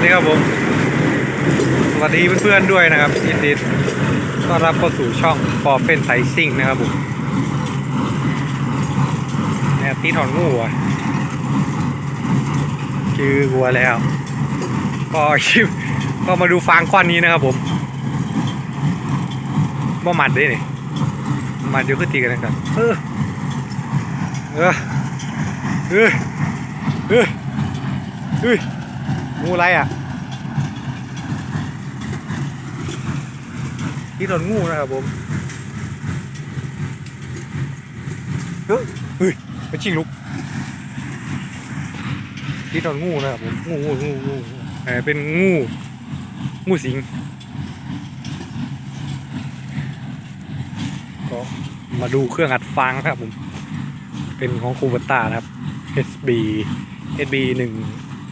วัสดีครับผม สวัสดีเพื่อนๆด้วยนะครับยินดีต้อนรับเข้าสู่ช่อง For f e n s i z i n g นะครับผมแนวตีถอนงูอะคือวัวแล้ว ก็ชิมก็มาดูฟางก้อนนี้นะครับผมบ่หมัดด้วยนี่หมัดเดี๋ยวขึ้นตีกันนะครับเออเออเออเออเฮ้ย งูอะไรอะที่โดนงูนะครับผมเฮ้ยเฮ้ยมันชิงลุกที่โดนงูนะครับผมงูงูงูงูเออเป็นงูงูสิงก็มาดูเครื่องอัดฟางนะครับผมเป็นของคูเบต้านะครับ SB SB หนึ่ง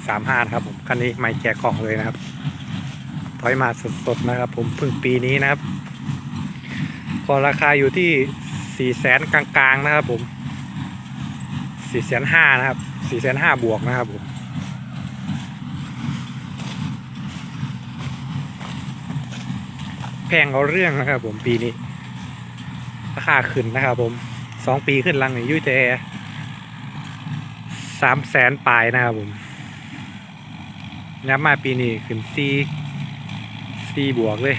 สามห้าครับผมคันนี้ไม่แกะกล่องเลยนะครับ ถอยมาสดๆนะครับ ผมเพิ่งปีนี้นะครับก็ราคาอยู่ที่สี่แสนกลางๆนะครับ ผมสี่แสนห้านะครับสี่แสนห้าบวกนะครับผมแพงเอาเรื่องนะครับ ผมปีนี้ราคาขึ้นนะครับ ผมสองปีขึ้นลังนี่ยอยุ่ยแต่สามแสนปลายนะครับผม ยับมาปีนี้ขึ้นซีซีบวกเลย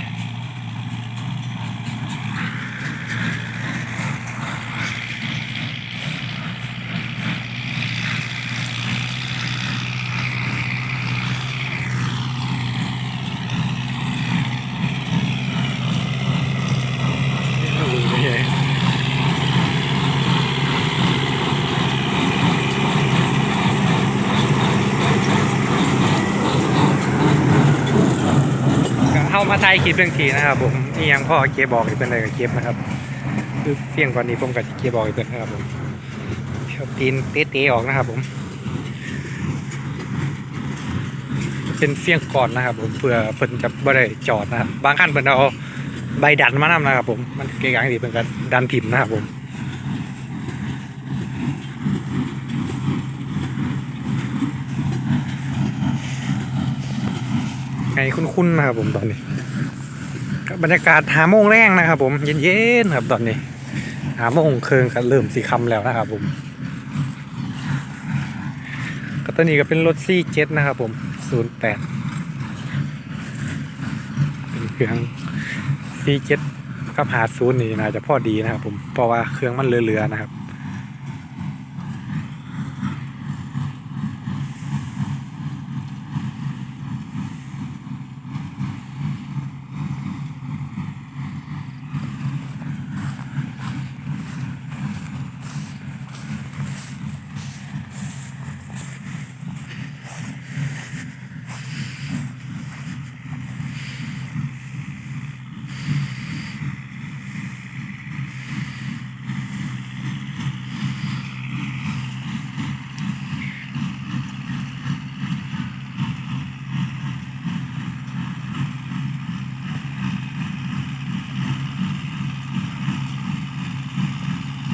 มาไทยคลิปเรื่องทีนะครับผมนี่ยังพ่อเกียบอกอีกเป็นอะไรกับเกียบนะครับ คือเสียงก่อนนี้ผมกับเกียบอกอีกเป็นนะครับผมชอบตีนเตะๆออกนะครับผม เป็นเสียงก่อนนะครับ ผมเพื่อเพิ่นจะบ่ได้จอดนะครับบางขั้นเพิ่นเอาใบดันมานำนะครับ ผมมันเก่งอย่างดีเพิ่นก็ดันถิ่มนะครับผม ไงคุ้นๆนะครับ ผมตอนนี้บรรยากาศหาโมงแรงนะครับ ผมเย็นๆครับตอนนี้หาโมงเคืองกันเริ่มสีคำแล้วนะครับ ผมก็ตอนนี้ก็เป็นรถซีเจ็ดนะครับ ผมศูนย์แปดเป็นเครื่องซีเจ็ดกับหาศูนย์นี่น่าจะพอดีนะครับ ผมเพราะว่าเครื่องมันเรือๆนะครับ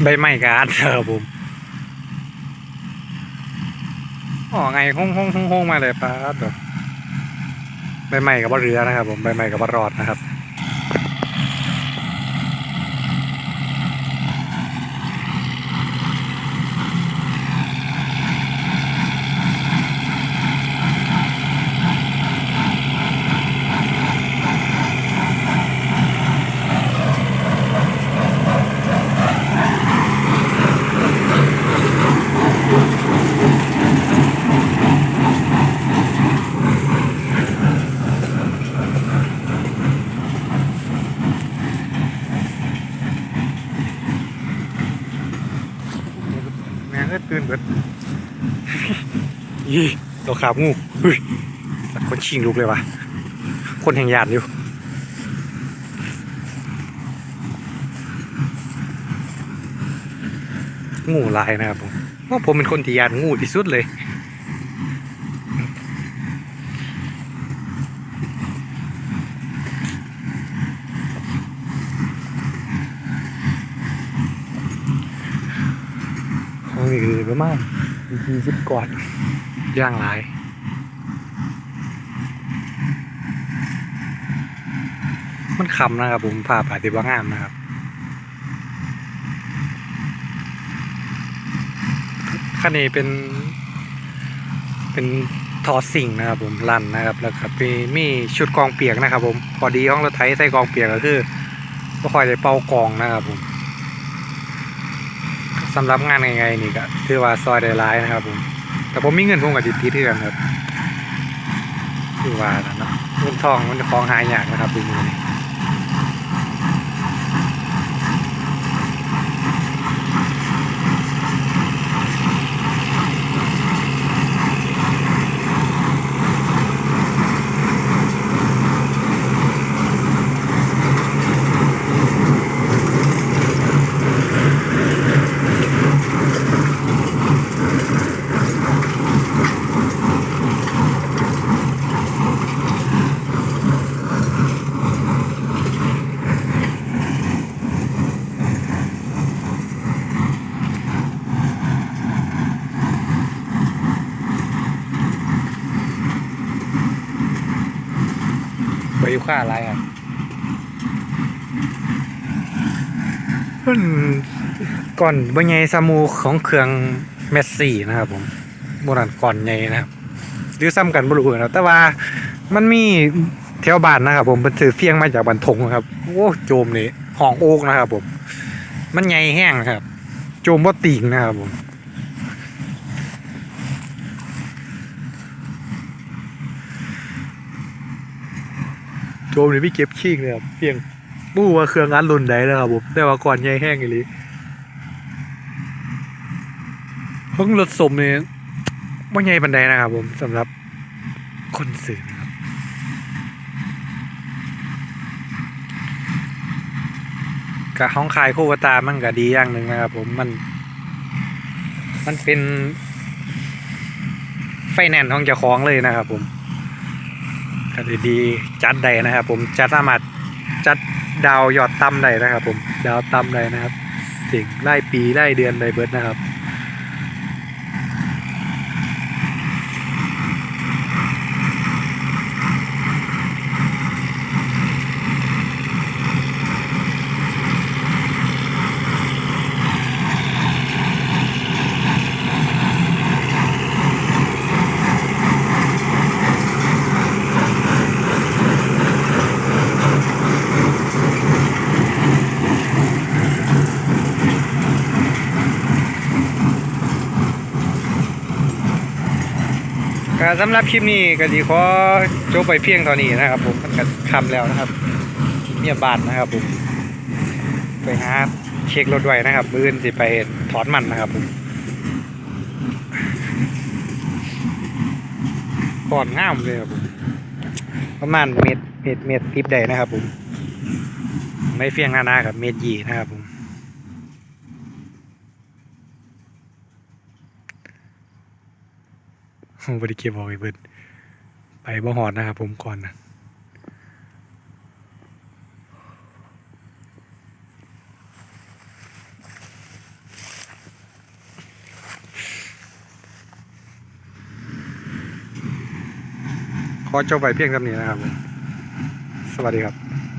ใบไม้กาดครับผมอ๋อไงห้องห้องห้องห้องมาเลยป้าดตัวใบไม้กับว่าเรือนะครับ ผมใบไม้กับว่ารอดนะครับ ยี่ตัวขาบงูคนชิงลูกเลยวะคนแห่งญาติอยู่งูลายนะครับผมว่าผมเป็นคนที่ยานงูที่สุดเลย ของนี่คือประมาณยี่สิบกว่า ย่างหลายมันคำนะครับผมภาพอาจจะว่างามนะครับขั้นนี้เป็น เป็นทอสิ่งนะครับผมลันนะครับแล้วครับมีมีชุดกองเปียกนะครับ ผมพอดีห้องรถไถใส่กองเปียกก็คือก็คอยจะเป่ากองนะครับผมสำหรับงานไงๆนี่ก็ถือว่าซอยได้ร้ายนะครับผม แต่ผมมีเงินผมกับจิตที่เทือนครับคือว่านะเนาะเงินทองมันจะคลองหายากนะครับปีนี้ บริค่าอะไรครับเพิ่นก่อนบใหญ่ซามูของเครื่องเมสซี่นะครับผมโบราณก่อนใหญ่นะครับหรือซ้ำกันบรู้นะแต่ว่ามันมีแถวบ้านนะครับผมเป็นถือเฟียงมาจากบันทงนะครับโอ้โจมนี่ห้องโอ๊กนะครับผม มันใหญ่แห้งนะครับ โจมบ่าติงนะครับผม โจมนี่พี่เก็บขี้งเลยครับเพียงบู้ว่าเครื่องงานรุ่นใดนะครับผมแต่ว่าก่อนใหญ่แห้งอีหลีเพิ่งรถสมเนี่ยว่ใหญ่ปันใดนะครับผมสำหรับคนสื่อนะครับกับห้องขายคู่กตามันก็ดีอย่างหนึ่งนะครับผมมัน มันเป็นไฟแนนซ์ของเจ้าของเลยนะครับผม ก็ดีดีจัดใดนะครับผมจัดสามารถจัดดาวยอดต่ำได้นะครับผมดาวต่ำได้นะครับสิ่งไล่ปีไล่เดือนไดเบิดนะครับ ก็สำหรับคลิปนี้ก็ดีขอจบไปเพียงเท่านี้นะครับ ผมมันก็คำแล้วนะครับเมียบาทนะครับผมไปหาเช็ครถไว้นะครับมืออื่นสิไปถอนมันนะครับผมก่อนง่ามเลยครับผมประมาณเมตรเมตรเมตรทิปได้นะครับผมไม่เฟียงหน้าหน้ากับเมตรยี่นะครับผม ผม บริเก็บอาไว้เบิดไปบ่หอดนะครับผมก่อนนะขอจบไปเพียงเท่านี้นะครับ สวัสดีครับ